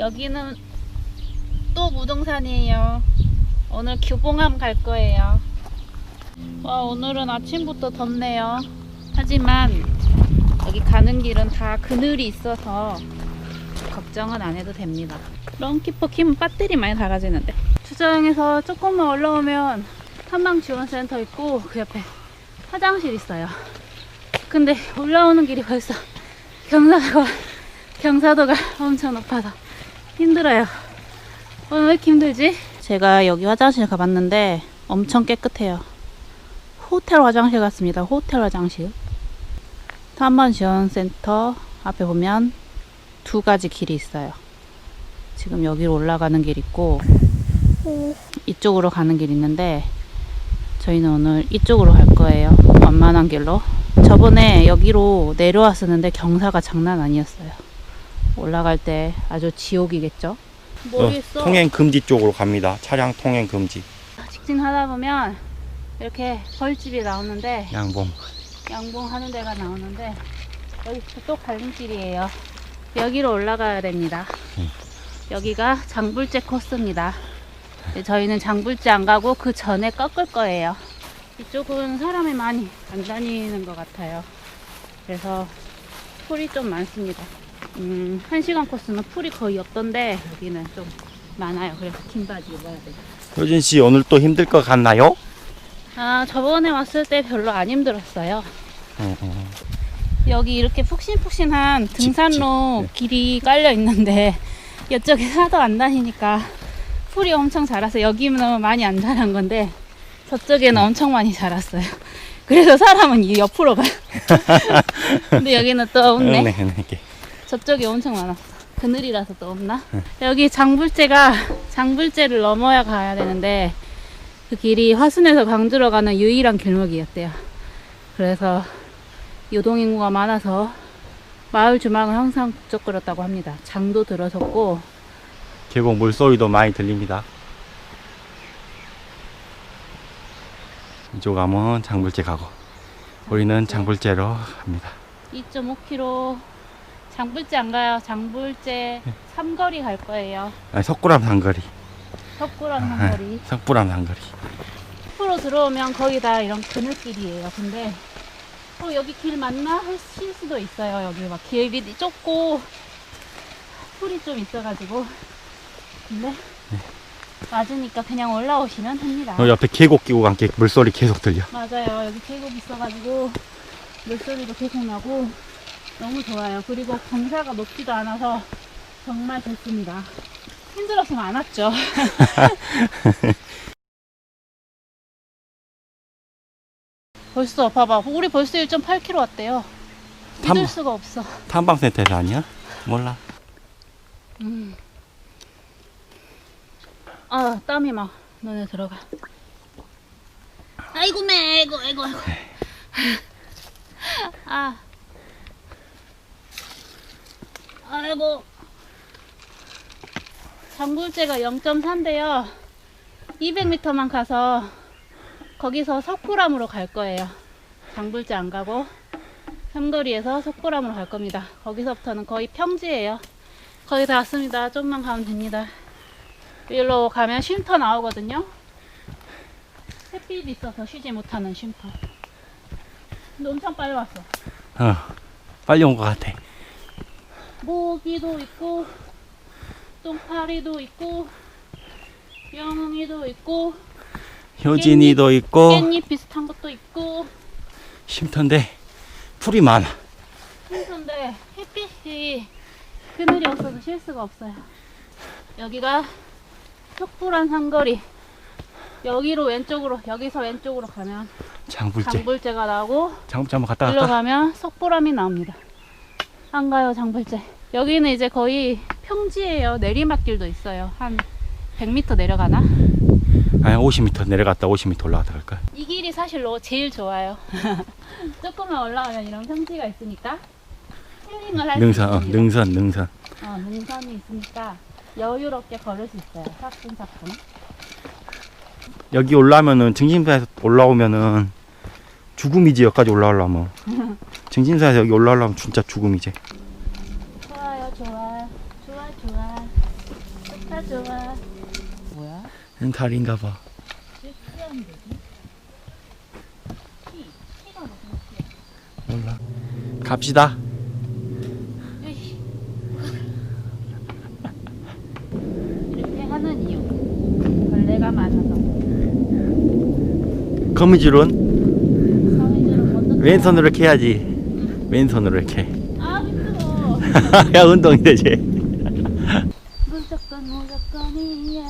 여기는 또 무등산이에요. 오늘 규봉암 갈 거예요. 와, 오늘은 아침부터 덥네요. 하지만 여기 가는 길은 다 그늘이 있어서 걱정은 안 해도 됩니다. 런키퍼 키면 배터리 많이 달아지는데. 주차장에서 조금만 올라오면 한방지원센터 있고 그 옆에 화장실 있어요. 근데 올라오는 길이 벌써 경사도가 경사도가 엄청 높아서 힘들어요. 오늘 왜 이렇게 힘들지? 제가 여기 화장실 가봤는데 엄청 깨끗해요. 호텔 화장실 같습니다. 호텔 화장실. 탐만 지원센터 앞에 보면 두 가지 길이 있어요. 지금 여기로 올라가는 길 있고 이쪽으로 가는 길 있는데 저희는 오늘 이쪽으로 갈 거예요. 완만한 길로. 저번에 여기로 내려왔었는데 경사가 장난 아니었어요. 올라갈 때 아주 지옥이겠죠? 모르겠어. 어, 통행 금지 쪽으로 갑니다. 차량 통행 금지. 직진하다 보면 이렇게 벌집이 나오는데 양봉. 양봉 하는 데가 나오는데 여기 또 갈림길이에요. 여기로 올라가야 됩니다. 음. 여기가 장불제 코스입니다. 네, 저희는 장불제 안 가고 그 전에 꺾을 거예요. 이쪽은 사람이 많이 안 다니는 것 같아요. 그래서 풀이 좀 많습니다. 음, 한 시간 코스는 풀이 거의 없던데 여기는 좀 많아요. 그래서 긴 바지 입어야 돼요. 효진 씨 오늘 또 힘들 것 같나요? 아, 저번에 왔을 때 별로 안 힘들었어요. 어, 어. 여기 이렇게 푹신푹신한 등산로 집, 네. 길이 깔려 있는데 이쪽에 하도 안 다니니까 풀이 엄청 자라서 여기는 많이 안 자란 건데 저쪽에는 엄청 많이 자랐어요. 그래서 사람은 이 옆으로 가요. 근데 여기는 또 없네. 네, 네, 네. 저쪽이 엄청 많았어. 그늘이라서 또 없나? 여기 장불제가 장불제를 넘어야 가야 되는데 그 길이 화순에서 광주로 가는 유일한 길목이었대요. 그래서 유동인구가 많아서 마을 주막은 항상 북적거렸다고 합니다. 장도 들어섰고 계곡 물소리도 많이 들립니다. 이쪽 가면 장불제 가고 우리는 장불제로 갑니다. 2.5km 장불제 안 가요. 장불제 삼거리 갈 거예요. 아니, 석굴암 산거리. 석굴암 삼거리. 석굴암 산거리. 앞으로 들어오면 거의 다 이런 그늘길이에요. 근데 어, 여기 길 맞나 하실 수도 있어요. 여기 막 길이 좁고 풀이 좀 있어가지고 근데 맞으니까 그냥 올라오시면 됩니다. 어, 옆에 계곡 끼고 간게 물소리 계속 들려. 맞아요. 여기 계곡 있어가지고 물소리도 계속 나고 너무 좋아요. 그리고 경사가 높지도 않아서 정말 좋습니다. 힘들었으면 안 왔죠. 벌써 봐봐. 우리 벌써 1.8km 왔대요. 믿을 탐- 수가 없어. 탐방센터에서 아니야? 몰라. 음. 아 땀이 막 눈에 들어가. 아이고 매, 아이고 아이고 아이고. 아. 아이고. 장굴제가 0.4인데요. 200m만 가서 거기서 석굴암으로 갈 거예요. 장불제 안 가고 삼거리에서 석굴암으로 갈 겁니다. 거기서부터는 거의 평지예요. 거의 다 왔습니다. 좀만 가면 됩니다. 여기로 가면 쉼터 나오거든요. 햇빛이 있어서 쉬지 못하는 쉼터. 근데 엄청 빨리 왔어. 어, 빨리 온 것 같아. 모기도 있고, 똥파리도 있고, 영웅이도 있고, 효진이도 있고 깻잎 비슷한 것도 있고, 쉼터인데 풀이 많아. 쉼터인데 햇빛이 그늘이 없어서 쉴 수가 없어요. 여기가 톡불한 상거리. 여기로 왼쪽으로, 여기서 왼쪽으로 가면 장불제. 장불제가 나오고 장불제 한번 갔다 갈까? 가면 석보람이 나옵니다. 안 가요 장불제. 여기는 이제 거의 평지예요. 내리막길도 있어요. 한 100m 내려가나? 아니 50m 내려갔다 50m 올라갔다 갈까? 이 길이 사실 로 제일 좋아요. 조금만 올라가면 이런 평지가 있으니까 힐링을 할수 능선, 어. 능선, 능선. 어, 능선이 있으니까 여유롭게 걸을 수 있어요. 사뿐사뿐. 여기 올라오면은 증진사에서 올라오면은 죽음이지 여기까지 올라오려면 증진사에서 여기 올라오려면 진짜 죽음이지 좋아요, 좋아. 좋아, 좋아. 다 좋아. 뭐야? 달인가 봐. 몰라. 갑시다. 이렇게 하는 이유. 벌레가 많아서. 거미줄은 거미줄은. 왼손으로 해야지. 왼손으로 이렇게. 아 힘들어. 야 운동이 되지. 무조건 무조건이야.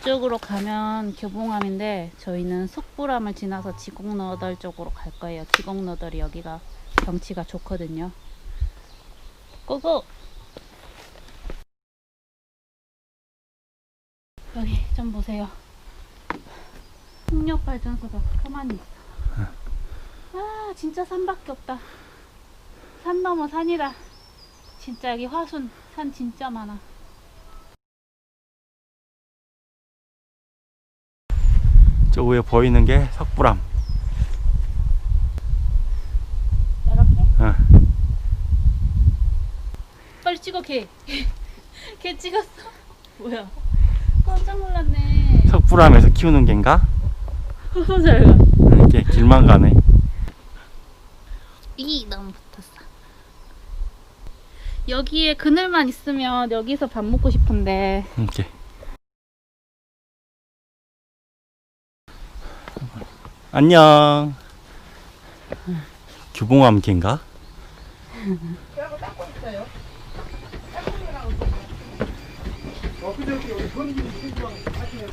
이쪽으로 가면 교봉암인데 저희는 속부람을 지나서 지곡너덜 쪽으로 갈 거예요. 지곡너덜이 여기가 경치가 좋거든요. 고고! 여기 좀 보세요. 풍력 발전소가 가만히 있어. 아 진짜 산밖에 없다. 산 넘어 산이다. 진짜 여기 화순 산 진짜 많아. 저 위에 보이는 게 석불암. 이렇게? 어. 빨리 찍어 걔. 걔 찍었어. 뭐야? 깜짝 놀랐네. 석불암에서 키우는 개인가? 너무 잘 가. 이렇게 길만 가네. 이 너무 붙었어. 여기에 그늘만 있으면 여기서 밥 먹고 싶은데 이렇게. 안녕. 규봉암 개인가?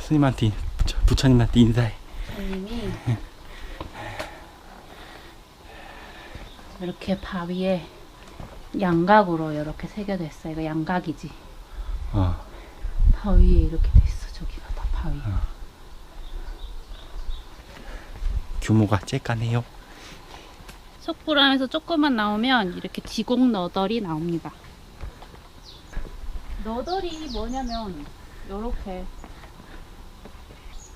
스님한테 부처, 부처님한테 인사해. 손님이 이렇게 바위에 양각으로 이렇게 새겨져 있어. 이거 양각이지. 어. 바위에 이렇게 돼 있어. 저기가 다 바위. 규모가 쬐까네요. 속불암에서 조금만 나오면 이렇게 지곡 너덜이 나옵니다. 너덜이 뭐냐면 요렇게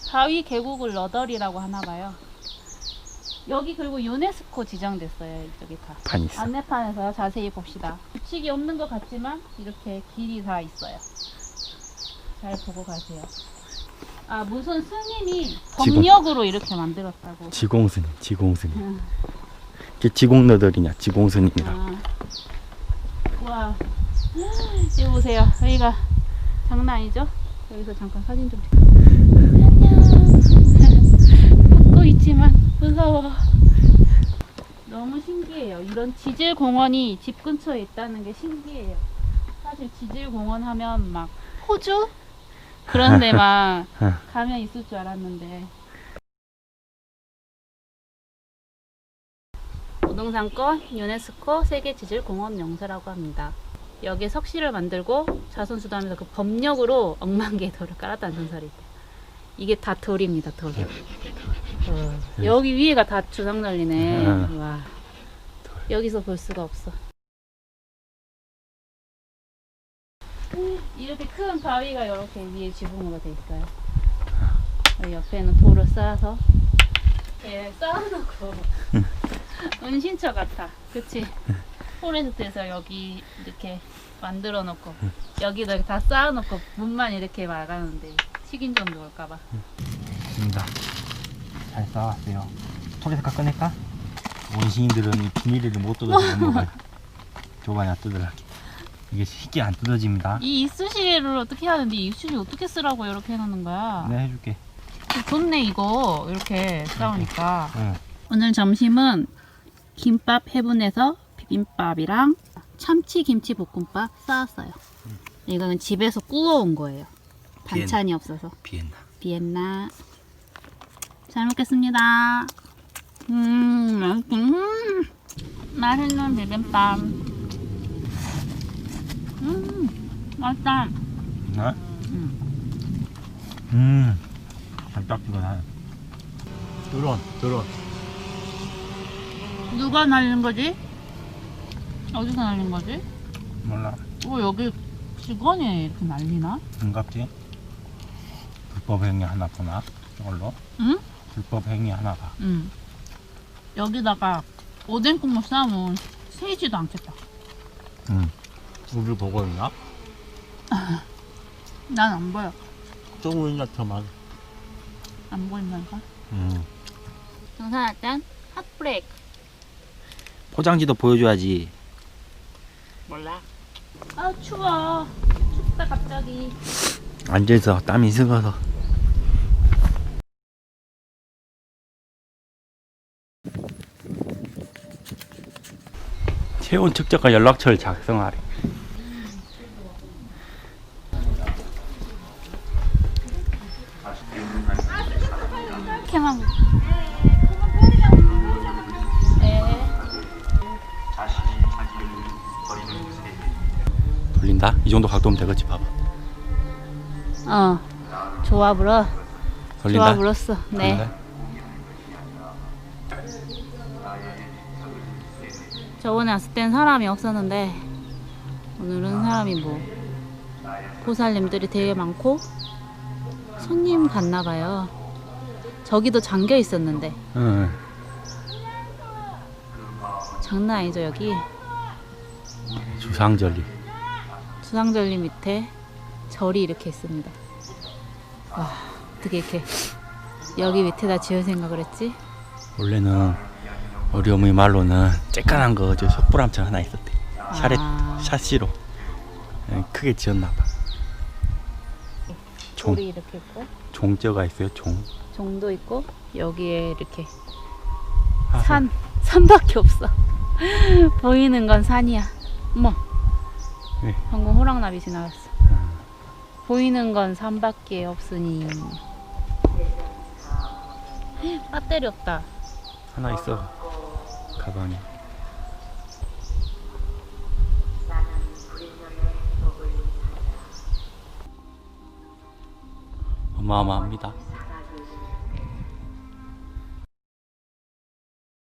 바위 계곡을 너덜이라고 하나 봐요. 여기 그리고 유네스코 지정됐어요. 이쪽이 다. 판 있어. 안내판에서 자세히 봅시다. 규칙이 없는 것 같지만 이렇게 길이 다 있어요. 잘 보고 가세요. 아 무슨 스님이. 법력으로 이렇게 만들었다고. 지공스님, 지공스님. 음. 이게 지공너들이냐, 지공스님이라. 아. 와. 이거 보세요. 여기가 장난 아니죠? 여기서 잠깐 사진 좀 찍 웃고 있지만 무서워. 너무 신기해요. 이런 지질 공원이 집 근처에 있다는 게 신기해요. 사실 지질 공원 하면 막 호주 그런 데만 어. 가면 있을 줄 알았는데. 오동산권 유네스코 세계지질공원 명소라고 합니다. 여기에 석실을 만들고 자선수도하면서 그 법력으로 억만 개의 돌을 깔았다는 전설이 있대요. 이게 다 돌입니다, 돌. 어, 여기 위에가 다 주상절리네. 어. 와. 여기서 볼 수가 없어. 이렇게 큰 바위가 이렇게 위에 지붕으로 돼 있어요. 여기 옆에는 돌을 쌓아서 예, 쌓아놓고 은신처 같아. 그치? 포레스트에서 여기 이렇게 만들어 놓고 여기다 이렇게 다 쌓아놓고 문만 이렇게 막았는데 식인 정도 올까봐. 입니다. 잘 싸왔어요. 토레스카 꺼낼까? 원시인들은 이 비닐을 못 뜯어서 못 먹어요. 줘봐야 뜯으라게. 이게 쉽게 안 뜯어집니다. 이 이쑤시개를 어떻게 하는데 이 이쑤시개 어떻게 쓰라고 이렇게 해놓는 거야? 내가 해줄게. 좋네 이거 이렇게 싸우니까. 응. 오늘 점심은 김밥 해분에서 비빔밥이랑 참치 김치 볶음밥 싸왔어요. 이거는 집에서 구워온 거예요. 반찬이 없어서. 비엔나. 비엔나. 잘 먹겠습니다. 음, 맛있- 음, 맛있는 비빔밥. 음, 맛있다. 네? 음. 음. 잘 닦이구나. 드론, 드론. 누가 날린 거지? 어디서 날린 거지? 몰라. 어, 여기 직원이 이렇게 날리나? 반갑지? 불법 행위 하나 보나? 저걸로? 응? 불법 행위 하나 봐. 응. 여기다가 오뎅 국물 싸면 새지도 않겠다. 응. 우리 보고 있나? 난 안 보여. 조금 같아만. 안 보인다니까. 음. 짠. 핫브레이크. 포장지도 보여줘야지. 몰라. 아 추워. 춥다 갑자기. 앉아서 땀이 식어서. 체온 측정과 연락처를 작성하래. 이렇게만. 네. 돌린다? 이 정도 각도면 되겠지, 봐봐. 어. 좋아 불어. 돌린다? 좋아 불었어. 네. 돌린다? 저번에 왔을 땐 사람이 없었는데 오늘은 사람이 뭐 보살님들이 되게 많고 손님 갔나 봐요. 저기도 잠겨 있었는데 응. 장난 아니죠 여기 주상절리. 주상절리 밑에 절이 이렇게 있습니다. 와 어떻게 이렇게 여기 밑에다 지을 생각을 했지? 원래는 우리 어머니 말로는 쬐깐한 거 저 속불암처럼 하나 있었대. 샤레 아. 샤시로 예, 크게 지었나 봐. 종 이렇게 있고 종자가 있어요. 종. 종도 있고 여기에 이렇게 아, 산 산밖에 없어. 보이는 건 산이야. 어머. 네. 방금 호랑나비 지나갔어. 보이는 건 산밖에 없으니. 배터리 없다. 하나 있어. 가방에. 어마어마합니다.